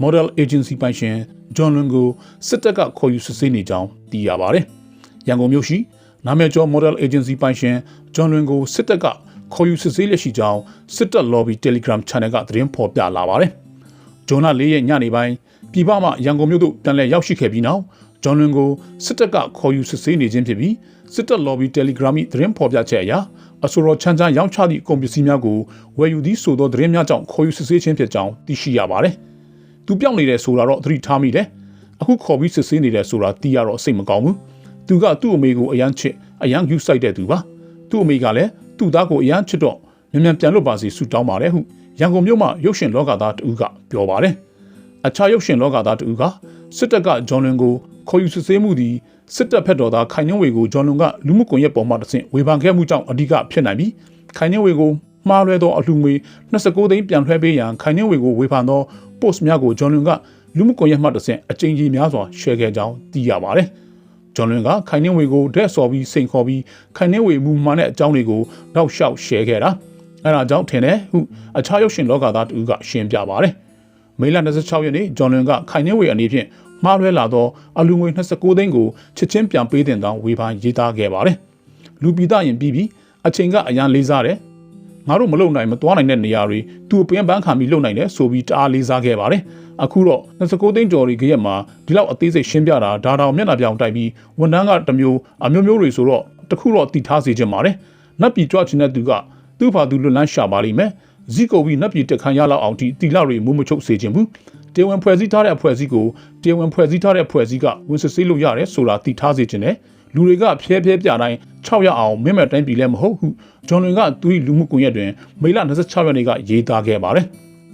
Model Agency ပိုင်ရှင်ဂျွန်လွန်ကိုစစ်တပ်ကခေါ်ယူစစ်ဆေးနေကြောင်းသိရပါတယ်။ရန်ကုန်မြို့ရှိနာမည်ကျော် Model Agency ပိုင်ရှင်ဂျွန်လွန်ကိုစစ်တပ်ကခေါ်ယူစစ်ဆေးလက်ရှိကြောင်းစစ်တပ် lobby Telegram Channel ကသတင်းဖော်ပြလာပါတယ်။ဂျွန်လ၄ရက်ညနေပိုင်းပြည်ပမှရန်ကုန်မြို့သို့ပြန်လည်ရောက်ရှိခဲ့ပြီးနောက်ဂျွန်လွန်ကိုစစ်တပ်ကခေါ်ယူစစ်ဆေးနေခြင်းဖြစ်ပြီးစစ်တပ် lobby Telegram ၏သတင်းဖော်ပြချက်အရအဆိုတော်ချမ်းချမ်းရောင်းချသည့်ကုန်ပစ္စည်းများကိုဝယ်ယူသည့်ဆိုသောသတင်းများကြောင့်ခေါ်ယူစစ်ဆေးခြင်းဖြစ်ကြောင်းသိရှိရပါတယ်။ သူပြောင်းနေတယ်ဆိုတာတော့သတိထားမိတယ်။အခုခေါ်ပြီးစစ်ဆေးနေတယ်ဆိုတာသိရတော့စိတ်မကောင်းဘူး။သူကသူ့အမေကိုအယမ်းချစ်အယမ်းယူဆိုင်တဲ့သူပါ။သူ့အမေကလည်းသူ့သားကိုအယမ်းချစ်တော့မြန်မြန်ပြန်လွတ်ပါစေဆုတောင်းပါတယ်ဟုရန်ကုန်မြို့မှာရုပ်ရှင်လောကသားတဦးကပြောပါတယ်။အခြားရုပ်ရှင်လောကသားတဦးကစစ်တပ်ကဂျွန်လွန်ကိုခေါ်ယူစစ်ဆေးမှုသည်စစ်တပ်ဖက်တော်သားခိုင်နှင်းဝေကိုဂျွန်လွန်ကလူမှုကွန်ရက်ပေါ်မှာတစ်ဆင့်ဝေဖန်ခဲ့မှုကြောင့်အဓိကဖြစ်နိုင်ပြီးခိုင်နှင်းဝေကို မှားလွဲသောအလှူငွေ29သိန်းပြန်လွှဲပေးရန်ခိုင်နှင်းဝေကိုဝေဖန်သော post များကိုဂျွန်လွန်ကလူမှုကွန်ရက်မှတစ်ဆင့်အကြိမ်ကြီးများစွာ share ခဲ့ကြောင်းသိရပါတယ်။ဂျွန်လွန်ကခိုင်နှင်းဝေကိုဒက်ဆော်ပြီးစိန်ခေါ်ပြီးခိုင်နှင်းဝေမူမှန်တဲ့အကြောင်းတွေကိုတောက်လျှောက် share ခဲ့တာ။အဲဒါကြောင့်ထင်တယ်ဟုအခြားရုပ်ရှင်လောကသားတဦးကရှင်းပြပါတယ်။မေလ26ရက်နေ့ဂျွန်လွန်ကခိုင်နှင်းဝေအနေဖြင့်မှားလွဲလာသောအလူငွေ29သိန်းကိုချက်ချင်းပြန်ပေးတင်သောဝေဖန်ရေးသားခဲ့ပါတယ်။လူပိသရင်ပြီးပြီးအချိန်ကအရန်လေးစားတယ်။ ငါတို့မလုံနိုင်မသွားနိုင်တဲ့နေရာတွေသူ့ပြန်ပန်းခံပြီးလုံနိုင်တယ်ဆိုပြီးတအားလေးစားခဲ့ပါတယ်။အခုတော့29သိန်းကျော်ကြီးရက်မှာဒီလောက်အသေးစိတ်ရှင်းပြတာဒါတောင်မျက်နှာပြောင်တိုက်ပြီးဝန်ထမ်းကတစ်မျိုးအမျိုးမျိုးတွေဆိုတော့တခုတော့တည်ထားစေချင်ပါတယ်။နတ်ပြည်ကြွချင်တဲ့သူကသူ့ဘာသူလွတ်လန်းရှာပါလိမ့်မယ်။ဇီကိုပြီးနတ်ပြည်တက်ခမ်းရလောက်အောင်ဒီတီလာတွေမူးမချုပ်စေခြင်းဘူးတေဝင်ဖွဲ့စည်းထားတဲ့အဖွဲ့အစည်းကိုတေဝင်ဖွဲ့စည်းထားတဲ့အဖွဲ့အစည်းကဝန်စစ်ဆေးလို့ရတယ်ဆိုတာသိထားစေခြင်းနဲ့ လူတွေကဖျဲဖျဲပြတိုင်း6ရက်အောင်မင်းမဲ့တိုင်းပြည်လည်းမဟုတ်ဟုဂျွန်လွင်ကသူ့လူမှုကွန်ရက်တွင်မေလ26ရက်နေ့ကရေးသားခဲ့ပါတယ်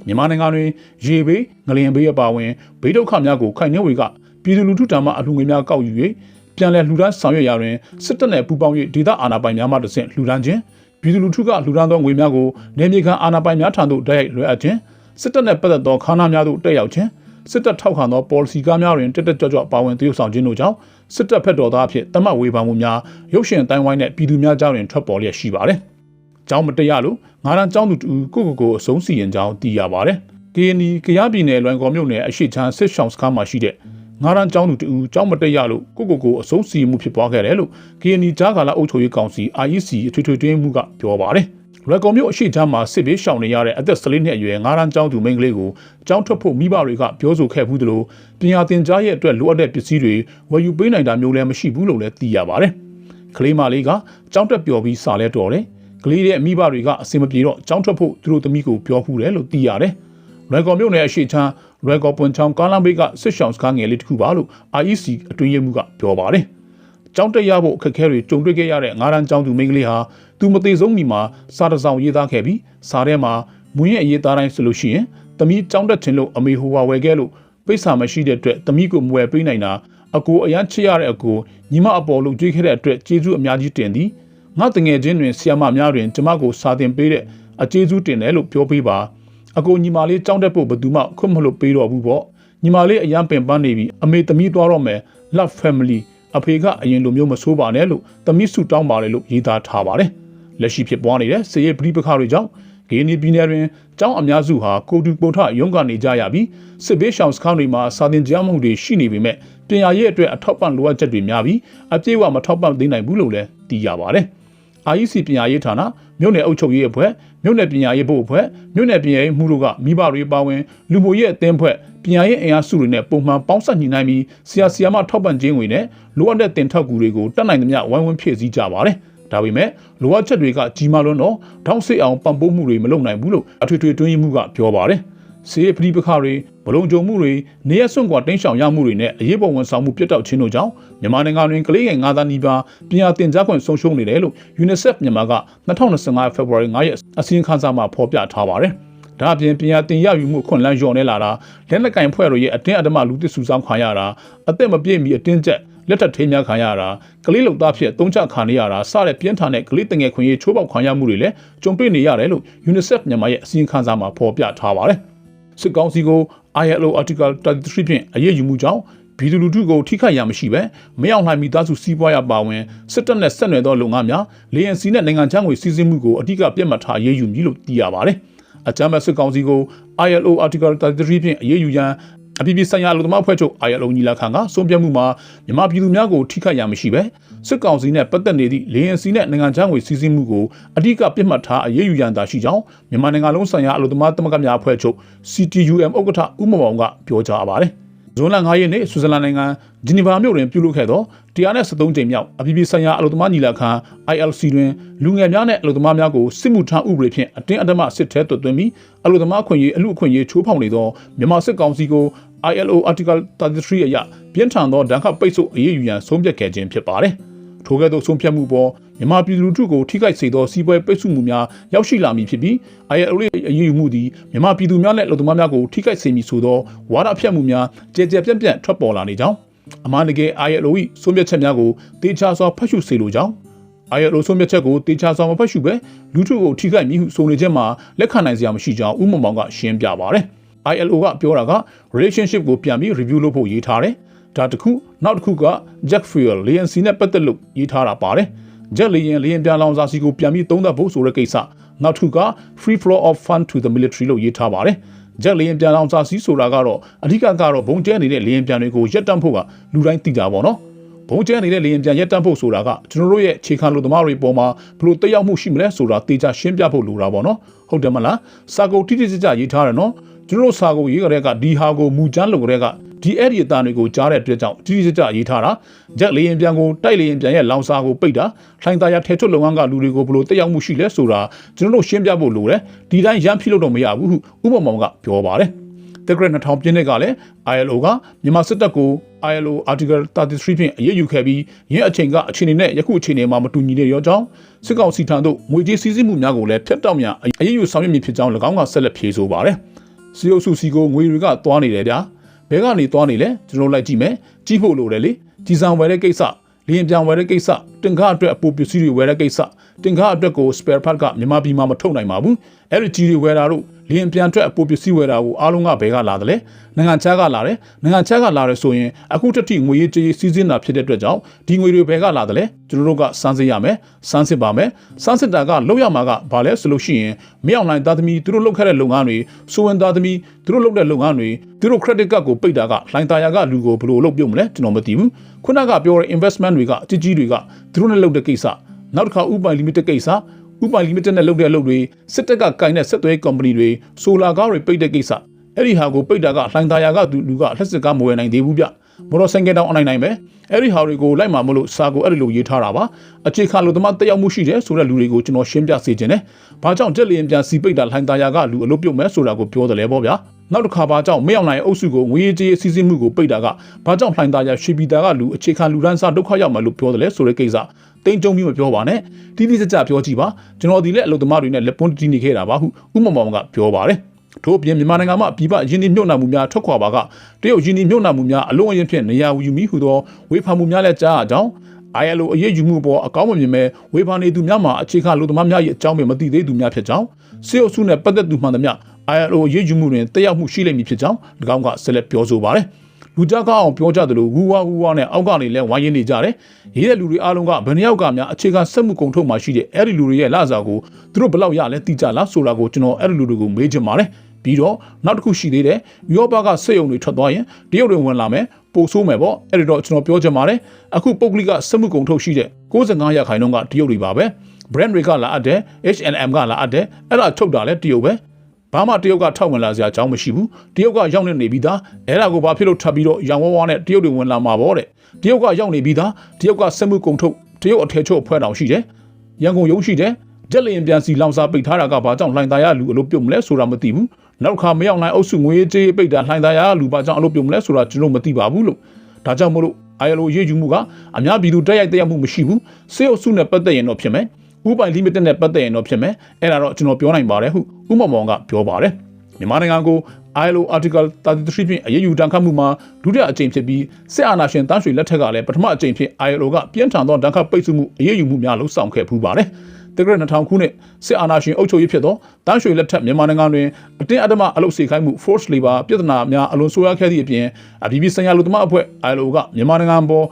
မြန်မာနိုင်ငံတွင်ရေဘေးငလျင်ဘေးအပါအဝင်ဘေးဒုက္ခများကိုခိုင်နှင်းဝေကပြည်သူလူထုတံမှအလှူငွေများကောက်ယူ၍ပြန်လည်လှူဒန်းဆောင်ရွက်ရာတွင်စစ်တပ်နှင့်ပူးပေါင်း၍ဒေသအာဏာပိုင်များမှတဆင့်လှူဒန်းခြင်းပြည်သူလူထုကလှူဒန်းသောငွေများကိုနေမြေခံအာဏာပိုင်များထံသို့တိုက်ရိုက်လွှဲအပ်ခြင်းစစ်တပ်နှင့်ပတ်သက်သောခါးနားများသို့တက်ရောက်ခြင်း စစ်တပ်ထောက်ခံသော policy ကားများတွင်တက်တက်ကြွကြွပါဝင်သရုပ်ဆောင်ခြင်းတို့ကြောင့်စစ်တပ်ဖက်တော်သားအဖြစ်တမတ်ဝေဖန်မှုများရုပ်ရှင်အတိုင်းဝိုင်းနဲ့ပြည်သူများကြားတွင်ထွက်ပေါ်လျက်ရှိပါတယ်။ကျောင်းမတက်ရလို့ငါးတန်းကျောင်းသူတူကိုကိုကိုအဆုံးစီရင်ကြောင်းသိရပါတယ်။ KNI ကရားပြည်နယ်လွိုင်ကော်မြို့နယ်အရှိချမ်းစစ်ဆောင်စခန်းမှာရှိတဲ့ငါးတန်းကျောင်းသူတူကျောင်းမတက်ရလို့ကိုကိုကိုအဆုံးစီရင်မှုဖြစ်ပွားခဲ့တယ်လို့ KNI ကြားကာလအုပ်ချုပ်ရေးကောင်စီ IEC အထွေထွေတွင်းမှုကပြောပါတယ်။ လွယ်ကော်မြို့အရှိချမ်းမှာစစ်ဘေးရှောင်နေရတဲ့အသက်14နှစ်အရွယ်ငါးတန်းကျောင်းသူမိန်းကလေးကိုကျောင်းထွက်ဖို့မိဘတွေကပြောဆိုခဲ့ဘူးသလိုပညာသင်ကြားရဲ့အတွက်လိုအပ်တဲ့ပစ္စည်းတွေဝယ်ယူပေးနိုင်တာမျိုးလည်းမရှိဘူးလို့လည်းသိရပါတယ်။ကလေးမလေးကကျောင်းတက်ပျော်ပြီးစာလဲတော်တယ်။ကလေးရဲ့မိဘတွေကအစင်မပြေတော့ကျောင်းထွက်ဖို့သူတို့သမီးကိုပြောဖူးတယ်လို့သိရတယ်။လွယ်ကော်မြို့နယ်အရှိချမ်းလွယ်ကော်ပွန်ချောင်းကားလမ်းဘေးကစစ်ရှောင်စကားငယ်လေးတစ်ခုပါလို့ IEC အတွင်းရေးမှူးကပြောပါတယ်။ ကျောင်းတက်ရဖို့အခက်အခဲတွေကြုံတွေ့ခဲ့ရတဲ့ငါးရန်ကျောင်းသူမိန်းကလေးဟာသူမသေးဆုံးမီမှာစာတစ်စောင်ရေးသားခဲ့ပြီးစာထဲမှာမွေးရဲ့အရေးသားတိုင်းဆိုလို့ရှိရင်တမီးကျောင်းတက်ခြင်းလို့အမေဟိုဝါဝယ်ခဲ့လို့ပိတ်စာမရှိတဲ့အတွက်တမီးကိုမဝယ်ပေးနိုင်တာအကိုအရန်ချစ်ရတဲ့အကိုညီမအပေါ်လို့ကြွေးခဲ့တဲ့အတွက်ကျေးဇူးအများကြီးတင်သည်ငါတငယ်ချင်းတွင်ဆီယမများတွင်ကျမကိုစာသင်ပေးတဲ့အကျေးဇူးတင်တယ်လို့ပြောပေးပါအကိုညီမလေးကြောင်းတက်ဖို့ဘယ်သူမှခွင့်မလို့ပေးတော့ဘူးပေါ့ညီမလေးအရန်ပင်ပန်းနေပြီအမေသမီးသွားတော့မယ် love family အဖေကအရင်လိုမျိုးမဆိုးပါနဲ့လို့သမီးစုတောင်းပါတယ်လို့ရေးသားထားပါတယ်လက်ရှိဖြစ်ပွားနေတဲ့စစ်ရေးပဋိပက္ခတွေကြောင့်ဂေနီပြည်နယ်တွင်ကျောင်းအများစုဟာကိုတူပုံထရုံးကနေကြရပြီးစစ်ဘေးရှောင်စခန်းတွေမှာစာသင်ကြားမှုတွေရှိနေပေမဲ့ပညာရေးအတွက်အထောက်ပံ့လိုအပ်ချက်တွေများပြီးအပြည့်အဝမထောက်ပံ့သေးနိုင်ဘူးလို့လည်းသိရပါတယ်။ IEC ပညာရေးဌာနမြို့နယ်အုပ်ချုပ်ရေးအဖွဲ့မြို့နယ်ပညာရေးဘုတ်အဖွဲ့မြို့နယ်ပညာရေးမှုတို့ကမိဘတွေပါဝင်လူမှုရေးအသင်းအဖွဲ့ပညာရေးအင်အားစုတွေနဲ့ပုံမှန်ပေါင်းစပ်ညီနိုင်ပြီးဆရာဆရာမထောက်ပံ့ခြင်းတွေနဲ့လိုအပ်တဲ့တင်ထောက်ကူတွေကိုတတ်နိုင်သမျှဝိုင်းဝန်းဖြည့်ဆည်းကြပါတယ်။ဒါပေမဲ့လိုအပ်ချက်တွေကကြီးမားလွန်းတော့ထောင်းစိတ်အောင်ပံ့ပိုးမှုတွေမလုပ်နိုင်ဘူးလို့အထွေထွေတွင်းရေးမှုကပြောပါတယ်။ စေပရိပခတွေမလုံခြုံမှုတွေနေရစွန့်ကွာတင်းရှောင်ရမှုတွေနဲ့အရေးပေါ်ဝန်ဆောင်မှုပြတ်တောက်ခြင်းတို့ကြောင့်မြန်မာနိုင်ငံတွင်ကလေးငယ်9သန်းနီးပါးပညာသင်ကြားခွင့်ဆုံးရှုံးနေတယ်လို့ UNICEF မြန်မာက2025ဖေဖော်ဝါရီ9ရက်အစည်းအဝေးခန်းစာမှာဖော်ပြထားပါတယ်။ဒါအပြင်ပညာသင်ရယူမှုခွင့်လန်းလျော့နေလာတာလက်နက်ကင်ဖွဲ့တို့ရဲ့အတင်းအဓမ္မလူသစ်စုဆောင်ခံရတာအသက်မပြည့်မီအတင်းကျပ်လက်ထပ်ထိမ်းများခံရတာကလေးလုံသားဖြစ်သုံးချခံရတာစတဲ့ပြင်းထန်တဲ့ကလေးတငယ်ခွင့်ရေးချိုးပေါက်ခံရမှုတွေလည်းကြုံတွေ့နေရတယ်လို့ UNICEF မြန်မာရဲ့အစည်းအဝေးစာမှာဖော်ပြထားပါတယ် စစ်ကောင်စီကို ILO Article 33ဖြင့်အရေးယူမှုကြောင့်ပြည်သူလူထုကိုထိခိုက်ရမရှိပဲမရောက်နိုင်မိသားစုစီးပွားရပါဝင်စစ်တပ်နဲ့ဆက်နွယ်သောလုပ်ငန်းများလေယန်စီနဲ့နိုင်ငံခြားငွေစီးဆင်းမှုကိုအဓိကပြတ်မှတ်ထားအရေးယူမည်လို့သိရပါတယ်။အကြမ်းဖက်စစ်ကောင်စီကို ILO Article 33ဖြင့်အရေးယူရန် အပြည်ပြည်ဆိုင်ရာလူသမားအဖွဲ့ချုပ် ILO ညီလာခံကဆုံးဖြတ်မှုမှာမြန်မာပြည်သူများကိုထိခိုက်ရမရှိပဲစစ်ကောင်စီနဲ့ပတ်သက်နေသည့်လေယန်စီနဲ့နိုင်ငံခြားငွေစီးဆင်းမှုကိုအဓိကပြတ်မှတ်ထားအရေးယူရန်သာရှိကြောင်းမြန်မာနိုင်ငံလုံးဆိုင်ရာအလူသမားသမဂ္ဂများအဖွဲ့ချုပ် CTUM ဥက္ကဋ္ဌဦးမောင်ကပြောကြားပါတယ်။ ဇွန်လ9ရက်နေ့ဆွစ်ဇာလန်နိုင်ငံဂျနီဗာမြို့တွင်ပြုလုပ်ခဲ့သော173ကြိမ်မြောက်အပြည်ပြည်ဆိုင်ရာအလုပ်သမားညီလာခံ ILC တွင်လူငယ်များနဲ့အလုပ်သမားများကိုစစ်မှုထမ်းဥပဒေဖြင့်အတင်းအဓမ္မစစ်ထဲသွတ်သွင်းပြီးအလုပ်သမားခွင့်ရေးအမှုအခွင့်ရေးချိုးဖောက်နေသောမြန်မာစစ်ကောင်စီကို ILO Article 33အရပြင်းထန်သောဒဏ်ခတ်ပိတ်ဆို့အရေးယူရန်ဆုံးဖြတ်ခဲ့ခြင်းဖြစ်ပါတယ်။ ထိုကဲ့သို့ဆုံးဖြတ်မှုပေါ်မြန်မာပြည်သူလူထုကိုထိခိုက်စေသောစီးပွားပိတ်ဆို့မှုများရောက်ရှိလာမည်ဖြစ်ပြီး ILO ရဲ့အရေးယူမှုသည်မြန်မာပြည်သူများနဲ့လူသမားများကိုထိခိုက်စေမည်ဆိုသောဝါဒဖြန့်မှုများကြဲကြဲပြန့်ပြန့်ထွက်ပေါ်လာနေကြောင်းအမှန်တကယ် ILO ၏ဆုံးဖြတ်ချက်များကိုတေချာစွာဖတ်ရှုစေလိုကြောင်း ILO ဆုံးဖြတ်ချက်ကိုတေချာစွာမဖတ်ရှုပဲလူထုကိုထိခိုက်မည်ဟုဆိုနေချက်မှာလက်ခံနိုင်စရာမရှိကြောင်းဥမ္မောင်ကရှင်းပြပါတယ်။ ILO ကပြောတာက relationship ကိုပြန်ပြီး review လုပ်ဖို့ရေးထားတယ်။ ဒါတစ်ခုနောက်တစ်ခုက Jack Fuel လေယာဉ်စီနဲ့ပတ်သက်လို့ရေးထားတာပါတယ်။ Jack လေယာဉ်လေယာဉ်ပြန်လောင်စာစီကိုပြန်ပြီးသုံးသပ်ဖို့ဆိုတဲ့ကိစ္စနောက်တစ်ခုက free flow of fund to the military လို့ရေးထားပါတယ်။ Jack လေယာဉ်ပြန်လောင်စာစီဆိုတာကတော့အဓိကကတော့ဘုံကျဲနေတဲ့လေယာဉ်ပြန်တွေကိုရက်တန့်ဖို့ကလူတိုင်းသိတာပေါ့နော်။ဘုံကျဲနေတဲ့လေရင်ပြန်ရက်တန့်ဖို့ဆိုတာကကျွန်တော်တို့ရဲ့ခြေခံလူသမားတွေပေါ်မှာဘလို့တက်ရောက်မှုရှိမလဲဆိုတာတေချာရှင်းပြဖို့လိုတာပေါ့နော်ဟုတ်တယ်မလားစာကုန်တိတိကျကျရေးထားတယ်နော်ကျွန်တော်တို့စာကုန်ရေးကြတဲ့ကဒီဟာကိုမူချမ်းလုပ်ကြတဲ့က ဒီအဲ့ဒီအတန်တွေကိုကြားတဲ့အတွက်ကြောင့်တိတိကျကျရေးထားတာဂျက်လေရင်ပြန်ကိုတိုက်လေရင်ပြန်ရဲ့လောင်စာကိုပိတ်တာလှိုင်သားရထဲထွတ်လုပ်ငန်းကလူတွေကိုဘလို့တက်ရောက်မှုရှိလဲဆိုတာကျွန်တော်တို့ရှင်းပြဖို့လိုတယ်ဒီတိုင်းရမ်းဖိလို့တော့မရဘူးဟုဥပမာကပြောပါတယ်တက်ကရ2000ပြည့်နှစ်ကလည်း ILO ကမြန်မာစစ်တပ်ကို ILO Article 33ဖြင့်အရေးယူခဲ့ပြီးရင်းအချိန်ကအခြေအနေနဲ့ယခုအခြေအနေမှာမတူညီတဲ့ရောကြောင်းစစ်ကောင်စီထံသို့ငွေကြေးစည်းစိမ်မှုများကိုလည်းဖျက်တောက်များအရေးယူဆောင်ရွက်မည်ဖြစ်ကြောင်း၎င်းကဆက်လက်ဖြေဆိုပါတယ်။စီအိုစုစီကိုငွေတွေကသွားနေတယ်ဗျာ။ ဘဲကနေသွားနေလဲကျွန်တော်လိုက်ကြည့်မယ်။ကြည့်ဖို့လိုတယ်လေ။ကြီးဆောင်ဝယ်တဲ့ကိစ္စလင်းပြောင်ဝယ်တဲ့ကိစ္စတင်ကားအတွက်အပူပစ္စည်းတွေဝယ်တဲ့ကိစ္စတင်ကားအတွက်ကို spare part ကမြန်မာပြည်မှာမထုတ်နိုင်ပါဘူး။အဲ့ဒီကြီးတွေဝယ်တာတို့လင်းပြန်အတွက်အပူပစ္စည်းဝယ်တာကိုအားလုံးကဘဲကလာတယ်လေနိုင်ငံခြားကလာတယ်နိုင်ငံခြားကလာတယ်ဆိုရင်အခုတက်ထိငွေရေးကြေးစီးစင်းတာဖြစ်တဲ့အတွက်ကြောင့်ဒီငွေတွေဘဲကလာတယ်လေကျွန်တော်တို့ကစမ်းစစ်ရမယ်စမ်းစစ်ပါမယ်စမ်းစစ်တာကလောက်ရမှာကဘာလဲဆိုလို့ရှိရင်မရောက်နိုင်သားသမီးသူတို့လုပ်ခဲ့တဲ့လုပ်ငန်းတွေစိုးဝင်သားသမီးသူတို့လုပ်တဲ့လုပ်ငန်းတွေသူတို့ credit card ကိုပိတ်တာကလိုင်းတာယာကလူကိုဘယ်လိုလုပ်ပြုတ်မလဲကျွန်တော်မသိဘူးခုနကပြောတဲ့ investment တွေကအကြီးကြီးတွေကသူတို့နဲ့လုပ်တဲ့ကိစ္စနောက်တစ်ခါဥပိုင် limited ကိစ္စဥပိုင် limited နဲ့လုပ်တဲ့အလုပ်တွေစစ်တပ်ကကင်တဲ့ဆက်သွယ် company တွေဆိုလာကားတွေပိတ်တဲ့ကိစ္စအဲ့ဒီဟာကိုပိတ်တာကလှိုင်သာယာကသူလူကလက်စစ်ကားမဝယ်နိုင်သေးဘူးဗျ မော်တော်ဆိုင်ကယ်တောင်အနိုင်နိုင်ပဲအဲ့ဒီဟာတွေကိုလိုက်မှာမလို့စာကိုအဲ့ဒီလိုရေးထားတာပါအခြေခံလူသမားတက်ရောက်မှုရှိတယ်ဆိုတဲ့လူတွေကိုကျွန်တော်ရှင်းပြစေခြင်းနဲ့ဘာကြောင့်တက်လျင်ပြန်စီပိတ်တာလှိုင်သာယာကလူအလုပ်ပြုတ်မဲ့ဆိုတာကိုပြောတယ်လေပေါ့ဗျာနောက်တစ်ခါဘာကြောင့်မရောက်နိုင်အုပ်စုကိုငွေကြေးအစည်းအဝေးမှုကိုပိတ်တာကဘာကြောင့်လှိုင်သာယာရွှေပြည်သာကလူအခြေခံလူဒန်းစားဒုက္ခရောက်မှလို့ပြောတယ်လေဆိုတဲ့ကိစ္စတိမ်ကြုံပြီးမပြောပါနဲ့တိတိကျကျပြောကြည့်ပါကျွန်တော်ဒီလက်အလုပ်သမားတွေနဲ့လက်ပွန်းတီးနေခဲ့တာပါဟုဥမ္မာမောင်ကပြောပါတယ် ထို့အပြင်မြန်မာနိုင်ငံမှာပြည်ပရင်းနှီးမြှုပ်နှံမှုများထွက်ခွာပါကတရုတ်ရင်းနှီးမြှုပ်နှံမှုများအလုံးအရင်ဖြင့်နေရာယူမိဟုသောဝေဖန်မှုများလည်းကြားအကြောင်း ILO အရေးယူမှုပေါ်အကောင်းမမြင်မဲ့ဝေဖန်နေသူများမှာအခြေခံလူသမားများရဲ့အကြောင်းပဲမသိသေးသူများဖြစ်ကြောင်းစေအုပ်စုနဲ့ပတ်သက်သူမှန်သမျှ ILO အရေးယူမှုတွင်တက်ရောက်မှုရှိလိမ့်မည်ဖြစ်ကြောင်း၎င်းကဆက်လက်ပြောဆိုပါတယ်လူကြကားအောင်ပြောကြသလိုဝူဝါဝူဝါနဲ့အောက်ကနေလဲဝိုင်းရင်းနေကြတယ်။ရေးတဲ့လူတွေအားလုံးကဘယ်နှယောက်ကများအခြေခံစက်မှုကုန်ထုတ်မှရှိတဲ့အဲ့ဒီလူတွေရဲ့လစာကိုသူတို့ဘယ်လောက်ရလဲသိကြလားဆိုတာကိုကျွန်တော်အဲ့ဒီလူတွေကိုမေးချင်ပါတယ်။ ပြီးတော့နောက်တစ်ခုရှိသေးတယ်။ယောဘကစက်ယုံတွေထွက်သွားရင်တရုတ်တွေဝင်လာမယ်ပို့ဆိုးမယ်ပေါ့။အဲ့ဒီတော့ကျွန်တော်ပြောချင်ပါတယ်။အခုပုတ်ကလိကစက်မှုကုန်ထုတ်ရှိတဲ့65ရာခိုင်နှုန်းကတရုတ်တွေပါပဲ။ brand တွေကလာအပ်တယ် H&M ကလာအပ်တယ်အဲ့ဒါထုတ်တာလဲတရုတ်ပဲဘာမှတရုတ်ကထောက်ဝင်လာစရာအကြောင်းမရှိဘူးတရုတ်ကရောက်နေနေပြီးသားအဲ့ဒါကိုဘာဖြစ်လို့ထပ်ပြီးတော့ရောင်ဝဝနဲ့တရုတ်တွေဝင်လာမှာပေါ့တဲ့တရုတ်ကရောက်နေပြီးသားတရုတ်ကစက်မှုကုန်ထုတ်တရုတ်အထည်ချုပ်အဖွဲ့တောင်ရှိတယ်ရန်ကုန်ရုံးရှိတယ်ဂျက်လျင်ပြန်စီလောင်စာပိတ်ထားတာကဘာကြောင့်လှိုင်သာရလူအလုပ်ပြုတ်မလဲဆိုတာမသိဘူး နောက်ခါမရောက်နိုင်အုပ်စုငွေကြေးပိတ်တာလှိုင်သာရလူဘာကြောင့်အလုပ်ပြုတ်မလဲဆိုတာကျွန်တော်မသိပါဘူးလို့ဒါကြောင့်မို့လို့ ILO ရေးယူမှုကအများပြည်သူတက်ရိုက်တက်ရောက်မှုမရှိဘူးစေအုပ်စုနဲ့ပတ်သက်ရင်တော့ဖြစ်မယ်ဥပိုင် limited နဲ့ပတ်သက်ရင်တော့ဖြစ်မယ်အဲ့ဒါတော့ကျွန်တော်ပြောနိုင်ပါတယ်ဟုဥမ္မာမောင်ကပြောပါတယ်မြန်မာနိုင်ငံကို ILO Article 33ဖြင့်အရေးယူတန်ခတ်မှုမှာဒုတိယအကြိမ်ဖြစ်ပြီးစစ်အာဏာရှင်တန်းရွှေလက်ထက်ကလည်းပထမအကြိမ်ဖြစ် ILO ကပြင်းထန်သောတန်ခတ်ပိတ်ဆို့မှုအရေးယူမှုများလှုပ်ဆောင်ခဲ့ဖူးပါတယ်။ တက္ကရာ2000ခုနှစ်စစ်အာဏာရှင်အုပ်ချုပ်ရေးဖြစ်သောတန်းရွှေလက်ထက်မြန်မာနိုင်ငံတွင်အတင်းအဓမ္မအလုပ်စေခိုင်းမှု force labor ပြဿနာများအလွန်ဆိုးရွားခဲ့သည့်အပြင်အပြည်ပြည်ဆိုင်ရာလူသမားအဖွဲ့ ILO ကမြန်မာနိုင်ငံပေါ်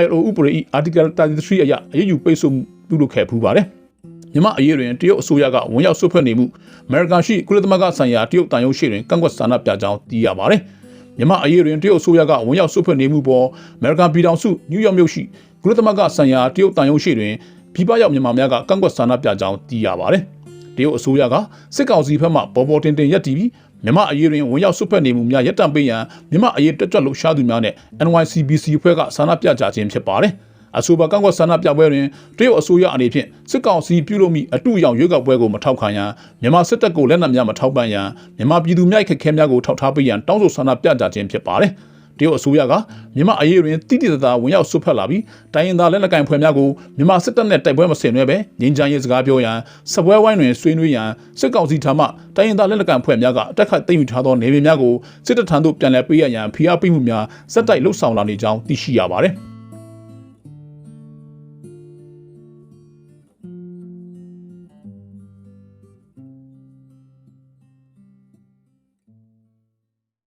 ILO ဥပဒေ၏ Article 33အရအရေးယူပိတ်ဆို့မှုပြုလုပ်ခဲ့ဖူးပါတယ်။မြမအရေးတွင်တရုတ်အစိုးရကဝန်ရောက်ဆွတ်ဖက်နေမှုအမေရိကန်ရှိကုလသမဂ္ဂဆိုင်ရာတရုတ်တန်ယုံရှိတွင်ကန့်ကွက်ဆန္ဒပြကြောင်းသိရပါတယ်။မြမအရေးတွင်တရုတ်အစိုးရကဝန်ရောက်ဆွတ်ဖက်နေမှုပေါ်အမေရိကန်ပြည်ထောင်စုနယူးယောက်မြို့ရှိကုလသမဂ္ဂဆိုင်ရာတရုတ်တန်ယုံရှိတွင် ပြည်ပရောက်မြန်မာများကကန့်ကွက်ဆန္ဒပြကြောင်းသိရပါတယ်။တရုတ်အစိုးရကစစ်ကောင်စီဘက်မှပေါ်ပေါ်တင်တင်ရပ်တည်ပြီးမြမအရေးတွင်ဝန်ရောက်ဆွတ်ဖက်နေမှုများရပ်တန့်ပေးရန်မြမအရေးတက်ကြွလှုပ်ရှားသူများနဲ့ NYCBC အဖွဲ့ကဆန္ဒပြကြခြင်းဖြစ်ပါတယ်။အဆိုပါကန့်ကွက်ဆန္ဒပြပွဲတွင်တရုတ်အစိုးရအနေဖြင့်စစ်ကောင်စီပြုလုပ်မိအတူအယောင်ရွေးကောက်ပွဲကိုမထောက်ခံရန်မြန်မာစစ်တပ်ကိုလက်နက်များမထောက်ပံ့ရန်မြန်မာပြည်သူများခက်ခဲများကိုထောက်ထားပေးရန်တောင်းဆိုဆန္ဒပြကြခြင်းဖြစ်ပါတယ်။ တရုတ်အစိုးရကမြန်မာအရေးတွင်တိတိတသာဝင်ရောက်ဆွတ်ဖက်လာပြီးတိုင်းရင်းသားလက်နက်ကိုင်ဖွဲ့များကိုမြန်မာစစ်တပ်နဲ့တိုက်ပွဲမဆင်နွှဲပဲငြိမ်းချမ်းရေးစကားပြောရန်စပွဲဝိုင်းတွင်ဆွေးနွေးရန်စစ်ကောင်စီထံမှတိုင်းရင်းသားလက်နက်ကိုင်ဖွဲ့များကအတက်ခတ်သိမ်းယူထားသောနေပြည်များကိုစစ်တပ်ထံသို့ပြန်လည်ပေးရန်ဖိအားပေးမှုများစက်တိုက်လှုပ်ဆောင်လာနေကြောင်းသိရှိရပါတယ်။